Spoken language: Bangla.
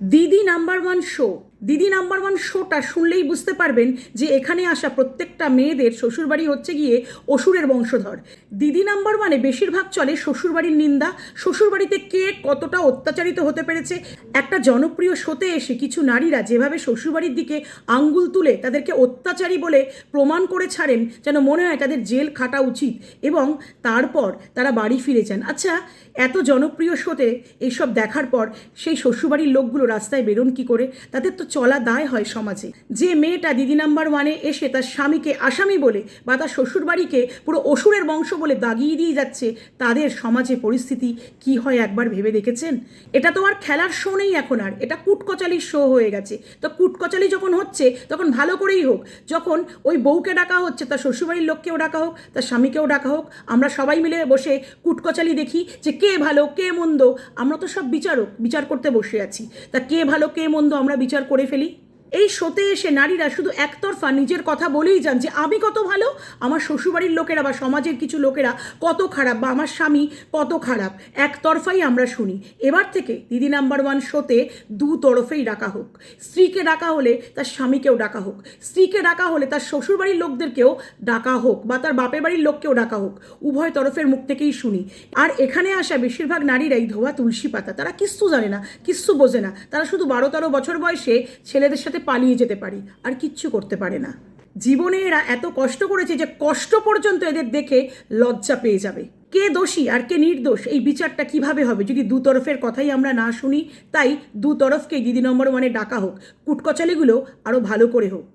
Didi number one show. Didi number one শোটা শুনলেই বুঝতে পারবেন যে এখানে আসা প্রত্যেকটা মেয়েদের শ্বশুরবাড়ি হচ্ছে গিয়ে অসুরের বংশধর। দিদি নাম্বার ওয়ানে বেশিরভাগ চলে শ্বশুরবাড়ির নিন্দা, শ্বশুরবাড়িতে কে কতটা অত্যাচারিত হতে পেরেছে। একটা জনপ্রিয় শোতে এসে কিছু নারীরা যেভাবে শ্বশুরবাড়ির দিকে আঙ্গুল তুলে তাদেরকে অত্যাচারী বলে প্রমাণ করে ছাড়েন, যেন মনে হয় তাদের জেল খাটা উচিত এবং তারপর তারা বাড়ি ফিরে যান। আচ্ছা এত জনপ্রিয় শোতে এইসব দেখার পর সেই শ্বশুরবাড়ির লোকগুলো রাস্তায় বেরোন কি করে? তাদের তো চলা দায় হয় সমাজে। যে মেয়েটা দিদি নাম্বার ওয়ানে এসে তার স্বামীকে আসামি বলে বা তার শ্বশুরবাড়িকে পুরো অসুরের বংশ বলে দাগিয়ে দিয়ে যাচ্ছে, তাদের সমাজে পরিস্থিতি কি হয় একবার ভেবে দেখেছেন? এটা তো আর খেলার শো নেই এখন আর। এটা কুটকচালির শো হয়ে গেছে। তো কুটকচালি যখন হচ্ছে, তখন ভালো করেই হোক। যখন ওই বউকে ডাকা হচ্ছে, তার শ্বশুরবাড়ির লোককেও ডাকা হোক, তার স্বামীকেও ডাকা হোক, আমরা সবাই মিলে বসে কুটকচালি দেখি যে কে ভালো, কে মন্দ। আমরা তো সব বিচারক, বিচার করতে বসে আছি। তা কে ভালো, কে মন্দ, আমরা বিচার করে ফেলি। এই শোতে এসে নারীরা শুধু একতরফা নিজের কথা বলেই যান যে, আমি কত ভালো? আমার শ্বশুরবাড়ির লোকেরা বা সমাজের কিছু লোকেরা কত খারাপ বা আমার স্বামী কত খারাপ? একতরফাই আমরা শুনি। এবার থেকে দিদি নাম্বার ওয়ান শোতে দু তরফেই ডাকা হোক। স্ত্রীকে ডাকা হলে তার স্বামীকেও ডাকা হোক। স্ত্রীকে ডাকা হলে তার শ্বশুরবাড়ির লোকদেরকেও ডাকা হোক বা তার বাপের বাড়ির লোককেও ডাকা হোক। উভয় তরফের মুখ থেকেই শুনি। আর এখানে আসা বেশিরভাগ নারীরাই ধোয়া তুলসী পাতা। তারা কিচ্ছু জানে না, কিচ্ছু বোঝে না। তারা শুধু বারো তেরো বছর বয়সে ছেলেদের সাথে পালিয়ে যেতে পারি, আর কিচ্ছু করতে পারে না। জীবনে এরা এত কষ্ট করেছে যে কষ্ট পর্যন্ত এদের দেখে লজ্জা পেয়ে যাবে। কে দোষী আর কে নির্দোষ, এই বিচারটা কীভাবে হবে? যদি দুতরফের কথাই আমরা না শুনি, তাই দু তরফকেই দিদি নম্বর ওয়ানে ডাকা হোক, কুটকচালিগুলো আরও ভালো করে হোক।